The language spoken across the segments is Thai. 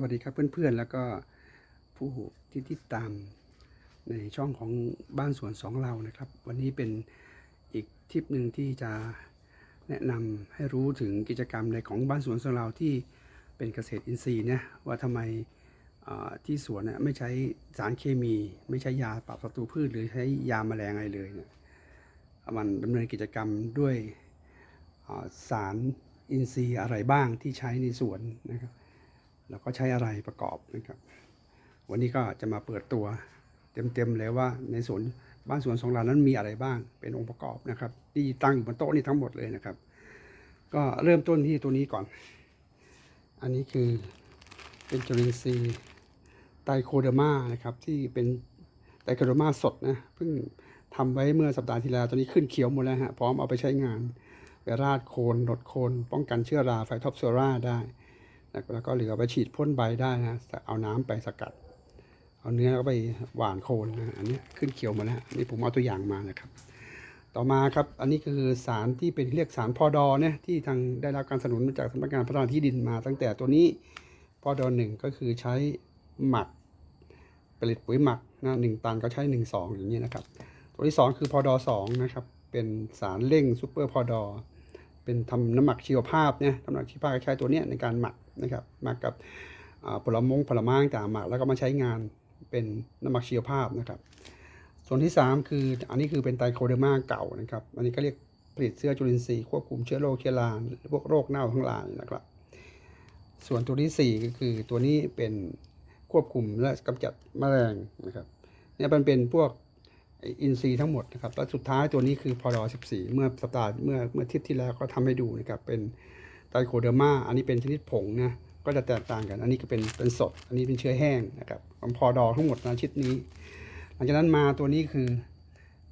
วัสดีครับเพื่อนๆ แล้วก็ผู้ที่ติดตามในช่องของบ้านสวนสองเรานะครับ วันนี้เป็นอีกทริปหนึ่งที่จะแนะนำให้รู้ถึงกิจกรรมในของบ้านสวนสองเราที่เป็นเกษตรอินทรีย์เนี่ยว่าทำไมที่สวนน่ไม่ใช้สารเคมี ไม่ใช้ยาปรับศัตรูพืช หรือใช้ยาแมลงอะไรเลยเนี่ยมันดำเนินกิจกรรมด้วยสารอินทรีย์อะไรบ้างที่ใช้ในสวนนะครับ แล้วก็ใช้อะไรประกอบนะครับ วันนี้ก็จะมาเปิดตัวเต็มๆเลยว่าในสวนบ้านสวนสองหลังนั้นมีอะไรบ้างเป็นองค์ประกอบนะครับ ที่ตั้งอยู่บนโต๊ะนี่ทั้งหมดเลยนะครับ ก็เริ่มต้นที่ตัวนี้ก่อน อันนี้คือเป็นจุลินทรีย์ไตโคเดอร์มานะครับที่เป็นไตโคเดอร์มาสดนะเพิ่งทำไว้เมื่อสัปดาห์ที่แล้วตอนนี้ขึ้นเขียวหมดแล้วฮะพร้อมเอาไปใช้งานไปราดโคนลดโคนป้องกันเชื้อราไฟท็อปโซราได้ แล้วก็เหลือไปฉีดพ่นใบได้นะเอาน้ำไปสกัด เอาเนื้อก็ไปหว่านโคนนะอันนี้ขึ้นเขียวหมาแล้วนี่ผมเอาตัวอย่างมานะครับ ต่อมาครับอันนี้คือสารที่เป็นเรียกสารพอดอเนี่ยที่ทางได้รับการสนับสนุนมาจากสำนักงานพัฒนาที่ดินมา ตั้งแต่ตัวนี้พอดอหนึ่งก็คือใช้หมักผลิตปุ๋ยหมักนะหนึ่งตันก็ใช้หนึ่งสองอย่างนี้นะครับ ตัวที่สองคือพอดอสองนะครับเป็นสารเร่งซูเปอร์พอดอเป็นทำน้ำหมักชีวภาพเนี่ยน้ำหมักชีวภาพใช้ตัวเนี้ยในการหมัก นะครับหมักกับผลมงผลไม้ต่างๆหมักแล้วก็มาใช้งานเป็นน้ำหมักชีวภาพนะครับ ส่วนที่ 3 คืออันนี้คือเป็นไตโคเดอร์มาเก่านะครับ อันนี้ก็เรียกผลิตเชื้อจุลินทรีย์ควบคุมเชื้อโรคเชื้อราพวกโรคเน่าทั้งหลายนะครับ ส่วนตัวที่ 4 ก็คือตัวนี้เป็นควบคุมและกำจัดแมลงนะครับเนี่ยมันเป็นพวกอินทรีย์ทั้งหมดนะครับ แล้วสุดท้ายตัวนี้คือพอดอ14 เมื่อสัปดาห์เมื่อเมื่ออาทิตย์ที่แล้วก็ทำให้ดูนะครับ เป็น ไตโคเดอร์มาอันนี้เป็นชนิดผงนะก็จะแตกต่างกัน อันนี้ก็เป็นเป็นสด อันนี้เป็นเชื้อแห้งนะครับของพอดอทั้งหมดนะชิดนี้ หลังจากนั้นมาตัวนี้คือ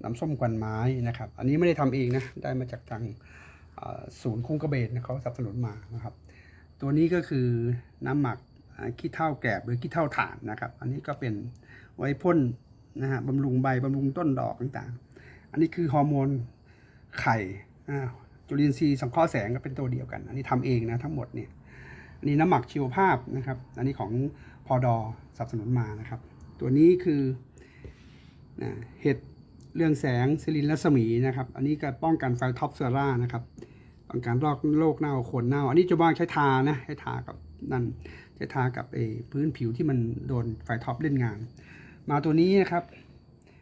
น้ำส้มควันไม้นะครับ อันนี้ไม่ได้ทำเองนะ ได้มาจากทางศูนย์คุ้งกระเบนนะเขาสนับสนุนมานะครับ ตัวนี้ก็คือน้ำหมักขี้เถ้าแกบหรือขี้เถ้าถ่านนะครับ อันนี้ก็เป็นไว้พ่นนะฮะบำรุงใบบำรุงต้นดอกต่างๆ อันนี้คือฮอร์โมนไข่ จุลินทรีย์สังเคราะห์แสงก็เป็นตัวเดียวกัน อันนี้ทำเองนะทั้งหมดเนี่ยอันนี้น้ำหมักชีวภาพนะครับ อันนี้ของพอดอสนับสนุนมานะครับ ตัวนี้คือเห็ดเรื่องแสงซิลินรัศมีนะครับ อันนี้ก็ป้องกันไฟท็อปเซอร่านะครับป้องกันโรคโรคเน่าโคนเน่า อันนี้จะว่างใช้ทานะใช้ทากับนั่นใช้ทากับไอ้พื้นผิวที่มันโดนไฟท็อปเล่นงาน มาตัวนี้นะครับ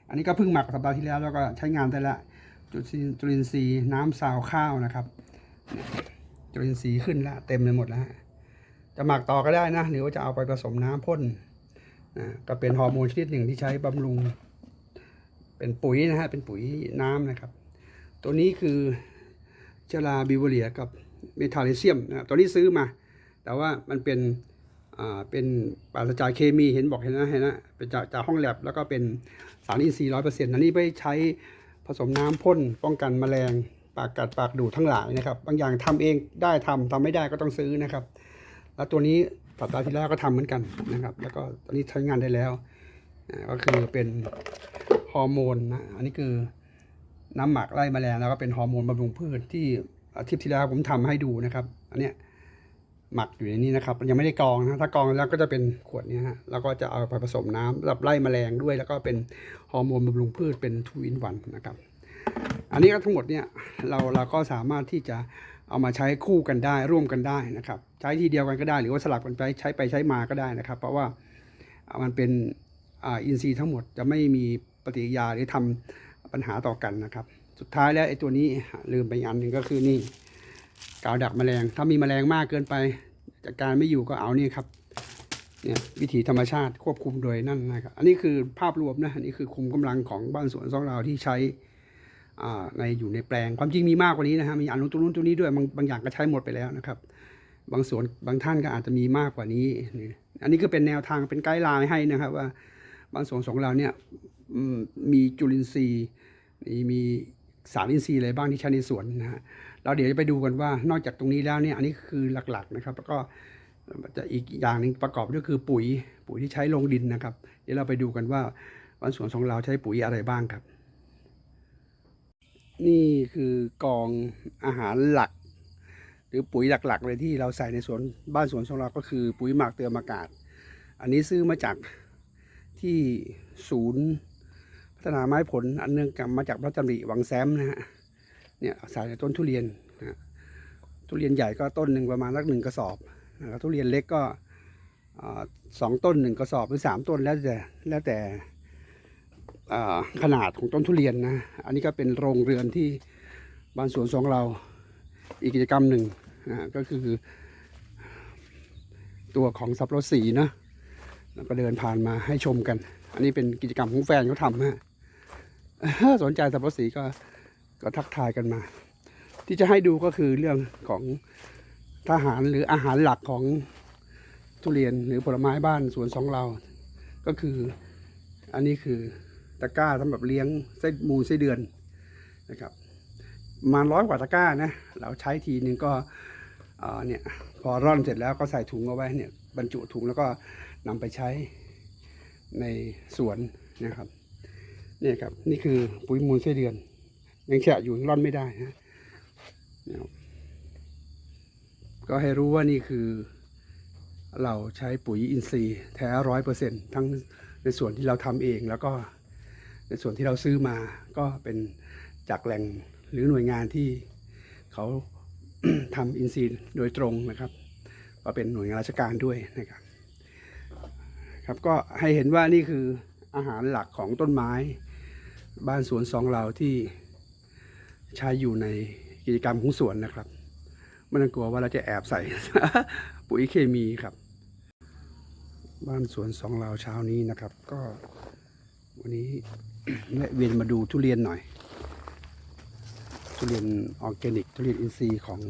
อันนี้ก็เพิ่งหมักสัปดาห์ที่แล้วแล้วก็ใช้งานได้ละ จุลินจุลินทรีย์น้ำซาวข้าวนะครับจุลินทรีย์ขึ้นแล้วเต็มไปหมดแล้วจะหมักต่อก็ได้นะหรือว่าจะเอาไปผสมน้ำพ่นนะก็เป็นฮอร์โมนชนิดหนึ่งที่ใช้บำรุง เป็นปุ๋ยนะฮะเป็นปุ๋ยน้ำนะครับ ตัวนี้คือเจลาบิวเรียกับเมทาลิเซียมนะครับตัวนี้ซื้อมา แต่ว่ามันเป็นอ่าเป็นปราศจากเคมีเห็นบอกเห็นนะเห็นนะเป็นจากจากห้องแลบแล้วก็เป็นสารอินทรีย์ร้อยเปอร์เซ็นต์อันนี้ไปใช้ สมน้ำพ่นป้องกันแมลง ปากกัดปากดูดทั้งหลายนะครับ บางอย่างทำเองได้ทำทำไม่ได้ก็ต้องซื้อนะครับ แล้วตัวนี้สัปดาห์ที่แล้วก็ทำเหมือนกันนะครับ แล้วก็ตอนนี้ใช้งานได้แล้วก็คือเป็นฮอร์โมนนะอันนี้คือน้ำหมักไล่แมลงแล้วก็เป็นฮอร์โมนบำรุงพืชที่อาทิตย์ที่แล้วผมทำให้ดูนะครับ อันเนี้ย หมักอยู่ในนี้นะครับยังไม่ได้กรองนะถ้ากรองแล้วก็จะเป็นขวดนี้ฮะแล้วก็จะเอาไปผสมน้ำสำหรับไล่แมลงด้วย แล้วก็เป็นฮอร์โมนบำรุงพืชเป็นทูอินวันนะครับ อันนี้ก็ทั้งหมดเนี่ยเราเราก็สามารถที่จะเอามาใช้คู่กันได้ร่วมกันได้นะครับ ใช้ทีเดียวกันก็ได้ หรือว่าสลับกันไปใช้ไปใช้มาก็ได้นะครับ เพราะว่ามันเป็นอ่าอินทรีย์ทั้งหมดจะไม่มีปฏิกิริยาหรือทำปัญหาต่อกันนะครับ สุดท้ายแล้วไอ้ตัวนี้ลืมไปอันหนึ่งก็คือนี่ กาวดักแมลง ถ้ามีแมลงมากเกินไปจัดการไม่อยู่ก็เอานี่ครับเนี่ยวิถีธรรมชาติควบคุมโดยนั่นนะครับ อันนี้คือภาพรวมนะอันนี้คือคุมกำลังของบ้านสวนซองเราที่ใช้อ่าในอยู่ในแปลงความจริงมีมากกว่านี้นะฮะมีอันนู้นตัวนู้นตัวนี้ด้วยบางบางอย่างก็ใช้หมดไปแล้วนะครับ บางส่วนบางท่านก็อาจจะมีมากกว่านี้นี่อันนี้ก็เป็นแนวทางเป็นไกด์ไลน์ให้นะครับว่าบางส่วนของเราเนี่ยมีจุลินทรีย์มีมีสารอินทรีย์อะไรบ้างที่ใช้ในสวนนะฮะ เราเดี๋ยวจะไปดูกันว่านอกจากตรงนี้แล้วเนี่ยอันนี้คือหลักๆนะครับ แล้วก็จะอีกอย่างหนึ่งประกอบด้วยคือปุ๋ยปุ๋ยที่ใช้ลงดินนะครับ เดี๋ยวเราไปดูกันว่าบางส่วนของเราใช้ปุ๋ยอะไรบ้างครับ นี่คือกองอาหารหลัก หรือปุ๋ยหลักๆเลยที่เราใส่ในสวนบ้านสวนของเราก็คือปุ๋ยหมักเติมอากาศ อันนี้ซื้อมาจากที่ศูนย์พัฒนาไม้ผลอันเนื่องกับมาจากพระจำริวังแซมนะฮะ เนี่ยใส่ในต้นทุเรียนนะทุเรียนใหญ่ก็ต้นหนึ่งประมาณสักหนึ่งกระสอบนะครับทุเรียนเล็กก็สองต้นหนึ่งกระสอบหรือสามต้นแล้วแต่แล้วแต่ขนาดของต้นทุเรียนนะ อันนี้ก็เป็นโรงเรือนที่บ้านสวนของเรา อีกกิจกรรมหนึ่งนะก็คือ ตัวของสับปะรดสีนะแล้วก็เดินผ่านมาให้ชมกัน อันนี้เป็นกิจกรรมของแฟนเขาทำฮะสนใจสับปะรดสีก็ ก็ทักทายกันมา ที่จะให้ดูก็คือเรื่องของทหารหรืออาหารหลักของทุเรียนหรือผลไม้บ้านสวนสองเรา ก็คืออันนี้คือตะกร้าสำหรับเลี้ยงไส้มูลไส้เดือนนะครับมาร้อยกว่าตะกร้านะเราใช้ทีนึงก็เนี่ยพอร่อนเสร็จแล้วก็ใส่ถุงเอาไว้เนี่ยบรรจุถุงแล้วก็นำไปใช้ในสวนนะครับเนี่ยครับนี่คือปุ๋ยมูลไส้เดือน ยังแฉะอยู่ยังร่อนไม่ได้ฮะเนี่ยครับก็ให้รู้ว่านี่คือ เราใช้ปุ๋ยอินทรีย์แท้ร้อยเปอร์เซ็นทั้งในส่วนที่เราทำเองแล้วก็ในส่วนที่เราซื้อมาก็เป็นจากแหล่งหรือหน่วยงานที่เขาทำอินทรีย์โดยตรงนะครับก็เป็นหน่วยงานราชการด้วยนะครับครับก็ให้เห็นว่านี่คืออาหารหลักของต้นไม้ บ้านสวนสองเราที่ ใช้อยู่ในกิจกรรมของสวนนะครับไม่ต้องกลัวว่าเราจะแอบใส่ ปุ๋ยเคมีครับ บ้านสวนสองเราเช้านี้นะครับ ก็วันนี้แวะเวียนมาดูทุเรียนหน่อย ทุเรียนออร์แกนิก ทุเรียนอินทรีย์ของ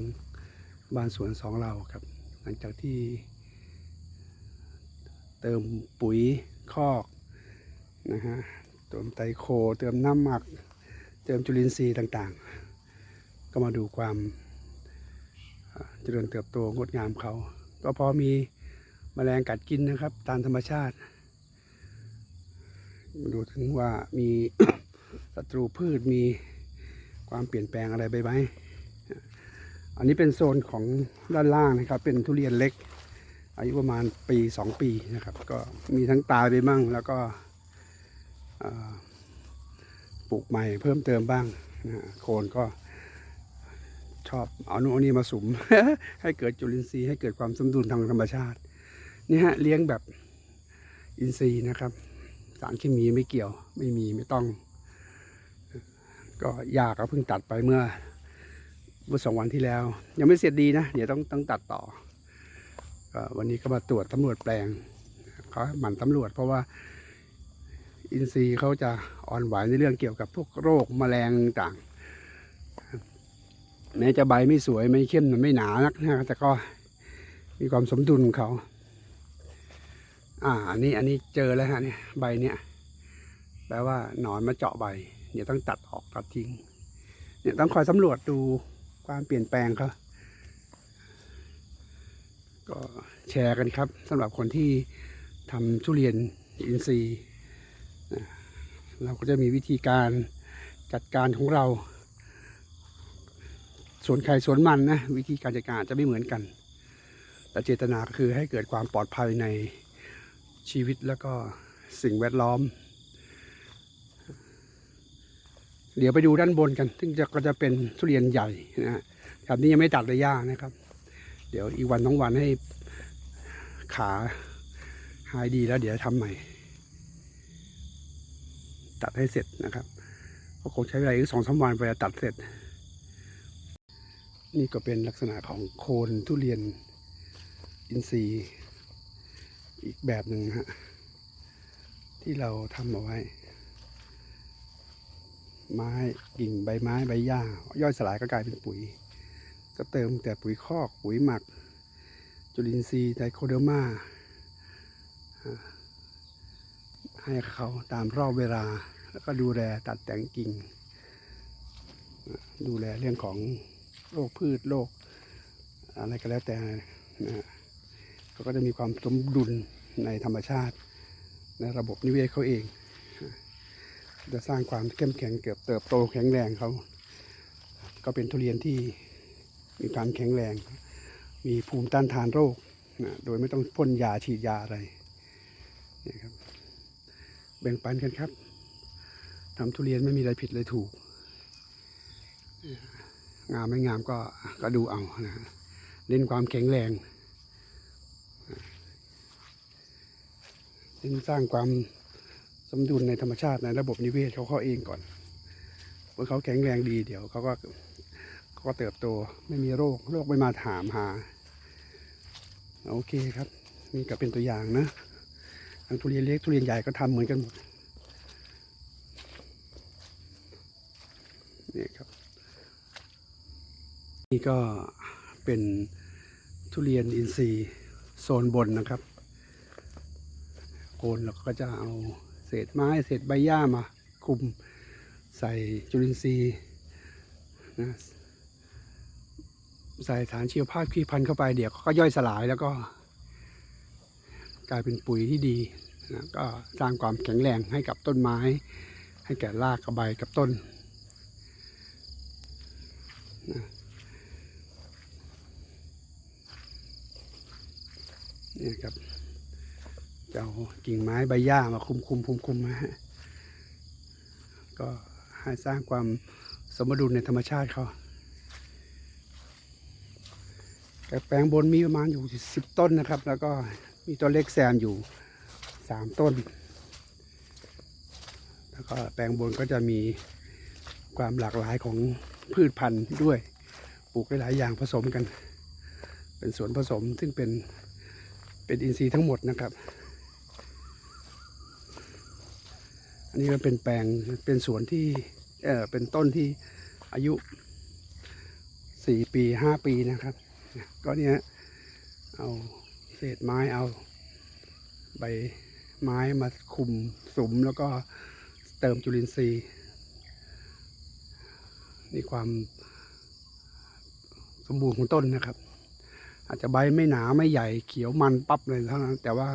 บ้านสวนสองเราครับ หลังจากที่ เติมปุ๋ยคอกนะฮะเติมไตรโค เติมน้ำหมัก ติมจุลินทรีย์ต่างๆ ก็มาดูความเจริญเติบโตงดงามเขา ก็พอมีแมลงกัดกินนะครับ ตามธรรมชาติ ดูถึงว่ามีศัตรูพืชมีความเปลี่ยนแปลงอะไรไปไหมอันนี้เป็นโซนของด้านล่างนะครับ เป็นทุเรียนเล็ก อายุประมาณปีสองปีนะครับ ก็มีทั้งตายไปบ้างแล้วก็ ปลูกใหม่เพิ่มเติมบ้างโคนก็ชอบเอาโน่นนี่มาสุม ให้เกิดจุลินทรีย์ให้เกิดความสมดุลทางธรรมชาตินี่ฮะเลี้ยงแบบอินทรีย์นะครับ สารเคมีไม่เกี่ยวไม่มีไม่ต้อง ก็ยากก็เพิ่งตัดไปเมื่อเมื่อสองวันที่แล้ว ยังไม่เสร็จดีนะ เดี๋ยวต้องต้องตัดต่อวันนี้ก็มาตรวจตำรวจแปลงเขาหมั่นตำรวจเพราะว่า อินทรีย์เขาจะอ่อนไหวในเรื่องเกี่ยวกับพวกโรคแมลงต่างแม้จะใบไม่สวยไม่เข้มไม่หนานักนะแต่ก็มีความสมดุลของเขา อ่า อันนี้อันนี้เจอแล้วฮะเนี่ยใบเนี่ยแปลว่าหนอนมาเจาะใบเดี๋ยวต้องตัดออกตัดทิ้ง เนี่ยต้องคอยสำรวจดูความเปลี่ยนแปลงเขาก็แชร์กันครับสำหรับคนที่ทำทุเรียนอินทรีย์ เราก็จะมีวิธีการจัดการของเรา ส่วนใครส่วนมันนะ วิธีการจัดการจะไม่เหมือนกัน แต่เจตนาก็คือให้เกิดความปลอดภัยในชีวิตแล้วก็สิ่งแวดล้อม เดี๋ยวไปดูด้านบนกัน ซึ่งจะก็จะเป็นทุเรียนใหญ่นะครับนี้ยังไม่ตัดระยะนะครับ เดี๋ยวอีกวันต้องวันให้ขาหายดีแล้วเดี๋ยวทำใหม่ ตัดให้เสร็จนะครับ ก็คงใช้เวลาอีกสองสามวันไปจะตัดเสร็จ นี่ก็เป็นลักษณะของโคนทุเรียนอินทรีย์อีกแบบหนึ่งฮะที่เราทำเอาไว้ ไม้กิ่งใบไม้ใบหญ้า ย่อยสลายก็กลายเป็นปุ๋ย ก็เติมแต่ปุ๋ยคอกปุ๋ยหมัก จุลินทรีย์ไตรโคเดอร์มา ให้เขาตามรอบเวลา แล้วก็ดูแลตัดแต่งกิ่ง ดูแลเรื่องของโรคพืชโรคอะไรก็แล้วแต่นะเขาก็จะมีความสมดุลในธรรมชาติ ในระบบนิเวศเขาเอง จะสร้างความเข้มแข็งเกือบเติบโตแข็งแรงเขา ก็เป็นทุเรียนที่มีความแข็งแรง มีภูมิต้านทานโรคนะโดยไม่ต้องพ่นยาฉีดยาอะไร แบ่งปันกันครับทำทุเรียนไม่มีอะไรผิดเลยถูก งามไม่งามก็ก็ดูเอานะเน้นความแข็งแรงเน้นสร้างความสมดุลในธรรมชาติในระบบนิเวศเขาเขาเองก่อนเมื่อเขาแข็งแรงดีเดี๋ยวเขาก็เขาก็เติบโตไม่มีโรคโรคไม่มาถามหา โอเคครับ นี่ก็เป็นตัวอย่างนะ ทั้งทุเรียนเล็กทุเรียนใหญ่ก็ทำเหมือนกันหมดนี่ครับนี่ก็เป็นทุเรียนอินทรีย์โซนบนนะครับโคนเราก็จะเอาเศษไม้เศษใบหญ้ามาคลุมใส่จุลินทรีย์นะใส่ฐานชีวภาพขี้พันเข้าไปเดี๋ยวก็ย่อยสลายแล้วก็ กลายเป็นปุ๋ยที่ดีนะก็สร้างความแข็งแรงให้กับต้นไม้ ให้แก่รากกับใบกับต้นเนี่ครับจะเอากิ่งไม้ใบหญ้ามาคุมคุมคุมคุมนะฮะก็ให้สร้างความสมดุลในธรรมชาติเขาแต่แปลงบนมีประมาณอยู่สิบต้นนะครับ แล้วก็ มีต้นเล็กแซมอยู่สามต้น แล้วก็แปลงบนก็จะมีความหลากหลายของพืชพันธุ์ด้วย ปลูกหลายอย่างผสมกัน เป็นสวนผสมซึ่งเป็นเป็นอินทรีย์ทั้งหมดนะครับ อันนี้ก็เป็นแปลงเป็นสวนที่เออเป็นต้นที่อายุสี่ปีห้าปีนะครับ ก็เนี้ยเอา เศษไม้เอาใบไม้มาคุมสุมแล้วก็เติมจุลินทรีย์นี่ความสมบูรณ์ของต้นนะครับ อาจจะใบไม่หนาไม่ใหญ่เขียวมันปั๊บเลยเท่านั้น แต่ว่า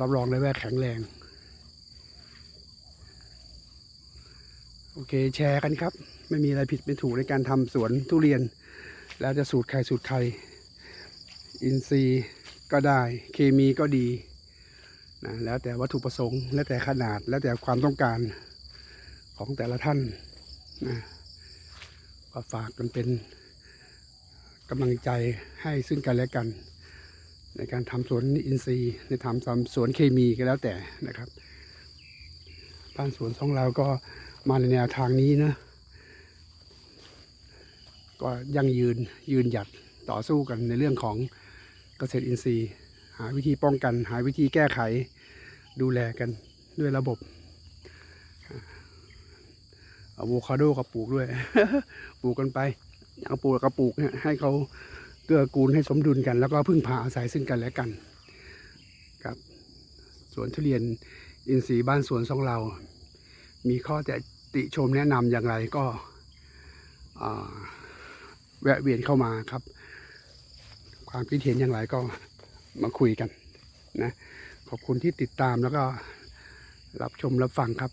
รับรองเลยว่าแข็งแรง โอเคแชร์กันครับ ไม่มีอะไรผิดเป็นถูกในการทำสวนทุเรียน แล้วจะสูตรใครสูตรใคร อินทรีย์ ก็ได้ เคมีก็ดีนะแล้วแต่วัตถุประสงค์ แล้วแต่ขนาดแล้วแต่ความต้องการของแต่ละท่านนะก็ฝากกันเป็นกำลังใจให้ซึ่งกันและกัน ในการทำสวนอินทรีย์ในทำทำสวนเคมีก็แล้วแต่นะครับบ้านสวนของเราก็มาในแนวทางนี้นะก็ยังยืนยืนหยัดต่อสู้กันในเรื่องของ กษตรอินทรีย์ หาวิธีป้องกัน หาวิธีแก้ไขดูแลกันด้วยระบบอะโวคาโดก็ปลูกด้วย ปลูกกันไปเอางปลูกกับปลูกเนี่ยให้เขาเกื้อกูลให้สมดุลกัน แล้วก็พึ่งพาอาศัยซึ่งกันและกันครับสวนทุเรียนอินทรีย์บ้านสวนของเรา มีข้อแต่ติชมแนะนำอย่างไรก็แวะเวียนเข้ามาครับ ความคิดเห็นอย่างไรก็มาคุยกันนะขอบคุณที่ติดตามแล้วก็รับชมรับฟังครับ